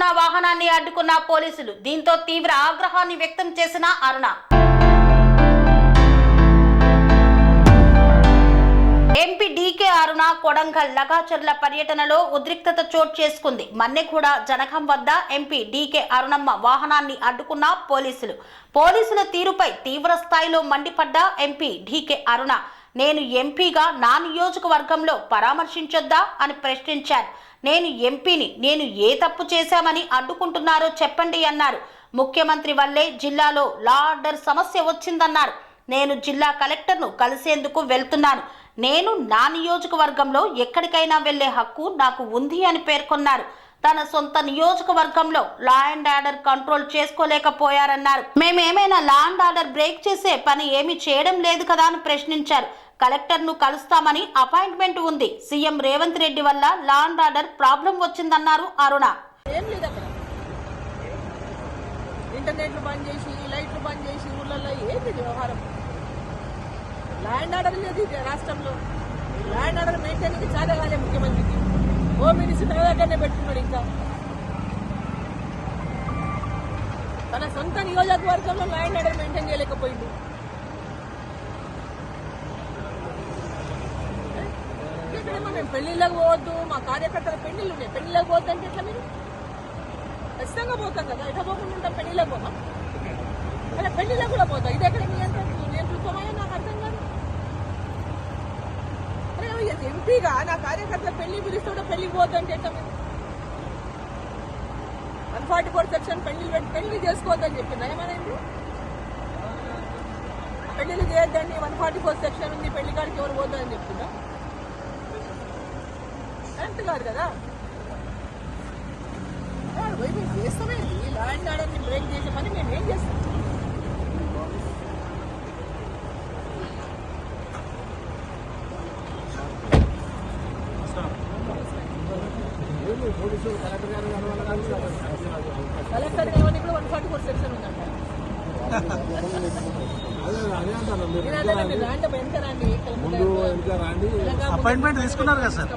అరుణ వాహనాన్ని అడ్డుకున్న పోలీసులు దీంతో తీవ్ర ఆగ్రహాన్ని వ్యక్తం చేసిన అరుణ. ఎంపీ డీకే అరుణ కొడంగల్ లగాచర్ల పర్యటనలో ఉద్రిక్తత చోటు చేసుకుంది. మన్నెగూడ జనకం వద్ద ఎంపీ డీకే అరుణమ్మ వాహనాన్ని అడ్డుకున్న పోలీసులు. పోలీసుల తీరుపై తీవ్ర స్థాయిలో మండిపడ్డ ఎంపీ డీకే అరుణ. నేను ఎంపీగా నా నియోజకవర్గంలో పరామర్శించొద్దా అని ప్రశ్నించారు. నేను ఎంపీని నేను ఏ తప్పు చేశామని అడ్డుకుంటున్నారో చెప్పండి అన్నారు. ముఖ్యమంత్రి వల్లే జిల్లాలో లా ఆర్డర్ సమస్య వచ్చిందన్నారు. నేను జిల్లా కలెక్టర్ను కలిసేందుకు వెళ్తున్నాను. నేను నా నియోజకవర్గంలో ఎక్కడికైనా వెళ్ళే హక్కు నాకు ఉంది అని పేర్కొన్నారు. తన సొంత నియోజకవర్గంలో లా అండ్ ఆర్డర్ కంట్రోల్ చేసుకోలేకపోయారన్నారు. మేమేమైనా లా అండ్ ఆర్డర్ బ్రేక్ చేసే పని ఏమీ చేయడం లేదు కదా అని ప్రశ్నించారు. కలెక్టర్ను కలుస్తామని అపాయింట్మెంట్ ఉంది. సీఎం రేవంత్ రెడ్డి వల్ల లా అండ్ ఆర్డర్ ప్రాబ్లం వచ్చిందన్నారు అరుణ. ఏం ఇంటర్నెట్లు బంద్ చేసి లైట్లు బంద్ చేసి ఊళ్ళల్లో ఏంది వ్యవహారం. ల్యాండ్ ఆర్డర్ లేదు రాష్ట్రంలో. ల్యాండ్ ఆర్డర్ మెయింటైన్కి చాలా కాలే ముఖ్యమంత్రికి. హోమ్ మినిస్టర్ దగ్గరనే పెట్టుకున్నాడు ఇంకా. తన సొంత నియోజకవర్గంలో ల్యాండ్ ఆర్డర్ మెయింటైన్ చేయలేకపోయింది ఇక్కడేమో మేము పెళ్ళిళ్ళకి పోవద్దు మా కార్యకర్తల పెళ్ళిళ్ళు ఉన్నాయి. పెళ్ళిళ్ళకి పోవద్దు అంటే ఎట్లా మీరు? ఖచ్చితంగా పోతాం కదా. ఎట్లా పోకుండా ఉంటాం? పెళ్ళిళ్ళకి పోతాం. అలా పెళ్ళిళ్ళకి కూడా పోతాం. ఇది ఎక్కడ నియంత్రణ నాకు అర్థం కాదు. అరే ఎంపీగా నా కార్యకర్తల పెళ్ళి పిలిస్తే కూడా పెళ్ళికి పోద్దు అంటే ఎట్లా మీరు? వన్ ఫార్టీ ఫోర్ సెక్షన్ పెళ్ళి పెట్టి పెళ్ళి చేసుకోవద్దని చెప్పిందా? ఏమనండి పెళ్ళిళ్ళు చేయొద్దండి. వన్ ఫార్టీ ఫోర్ సెక్షన్ ఉంది. పెళ్ళి కాడికి ఎవరు పోద్దని చెప్తుందా కరెక్ట్ కాదు. మేము ల్యాండ్ ఆర్డర్ని బ్రేక్ చేసే పని మేము ఏం చేస్తాం? కలెక్టర్ ఏమని కూడా వన్ ఫార్టీ ఫోర్ సెక్షన్ ఉందంట. అపాయింట్మెంట్ తీసుకున్నారు కదా సార్.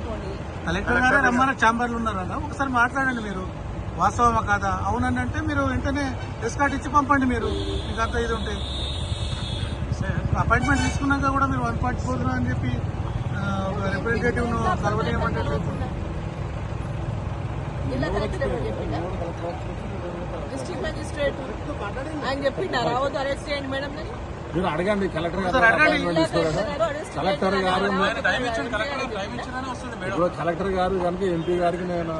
కలెక్టర్ గారే రమ్మన్న ఛాంబర్లు ఉన్నారన్న ఒకసారి మాట్లాడండి మీరు. వాస్తవమా కాదా? అవునండి అంటే మీరు వెంటనే ఎస్కాట్ ఇచ్చి పంపండి మీరు. మీకు అంత ఇది ఉంటే. అపాయింట్మెంట్ తీసుకున్నాక కూడా మీరు వన్ పాయింట్ ఫోర్ అని చెప్పి రిప్రజెంటేటివ్ కలవలేమంటే డిస్ట్రిక్ట్ మేజిస్ట్రేట్ ఆయన చెప్పిండా రావద్దు అరెస్ట్ చేయండి మేడం అని మీరు అడగండి కలెక్టర్ గారు కలెక్టర్ గారు ఇప్పుడు కలెక్టర్ గారు కనుక ఎంపీ గారికి నేను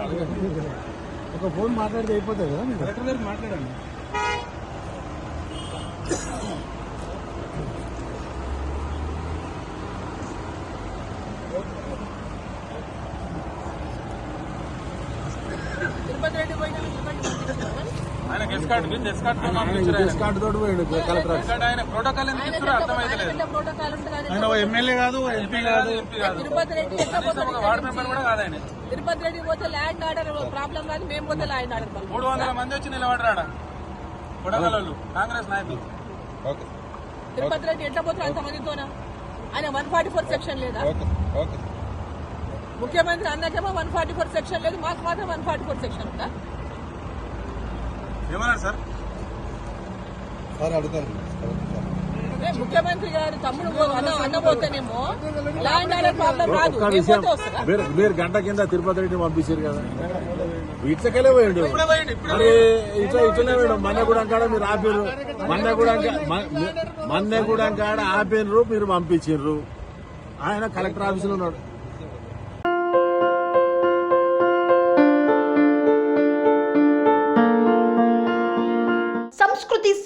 అడగండి. ఒక ఫోన్ మాట్లాడితే అయిపోతుంది కదా కలెక్టర్ గారికి మాట్లాడండి. తిరుపతి రెడ్డి పోయినా తిరుపతి మీద తోటి పోయాడు కలెక్టర్. ఆయన ప్రోటోకాల్ ఎందుకు ఇస్తున్నారో అర్థమైతలేదు. ఆయన ఎమ్మెల్యే కాదు ఎంపీ కాదు. ఎంపీ కాదు. రెడ్డి ఎట్లా పోతాడు? ఒక వార్డు మెంబర్ కూడా కాదు ఆయన. తిరుపతి రెడ్డి పోతే ల్యాండ్ ఆర్డర్ ప్రాబ్లం కాదు మేము పోతే ల్యాండ్ ఆర్డర్ ప్రాబ్లం మూడు వందల మంది వచ్చి నిలబడరాడ? కొడగలలు కాంగ్రెస్ నాయకులు. తిరుపతి రెడ్డి ఎట్లా పోతాడు అంతమందితోనా ఆయన వన్ ఫార్టీ ఫోర్ సెక్షన్ లేదా? ముఖ్యమంత్రి అన్నకేమో వన్ ఫార్టీ ఫోర్ సెక్షన్ లేదు మాకు మాత్రం వన్ ఫార్టీ ఫోర్ సెక్షన్ ఉందా? ఏమన్నారు సార్? ముఖ్యమంత్రి గారు తమ్ముడు ల్యాండ్ ఆర్డర్ ప్రాబ్లం రాదు. మీరు మీరు గంట కింద తిరుపతి రెడ్డి పంపించారు కదా. ఇట్లకెళ్ళే పోయిండు. మరి ఇట్లా ఇట్లనే పోయాడు. మన్నెగూడెం కాడ మీరు ఆపిర్రు. మన్నెగూడెం కా- మ- మన్నెగూడెం కాడ ఆపిర్రు మీరు పంపించారు ఆయన కలెక్టర్ ఆఫీసులో ఉన్నాడు.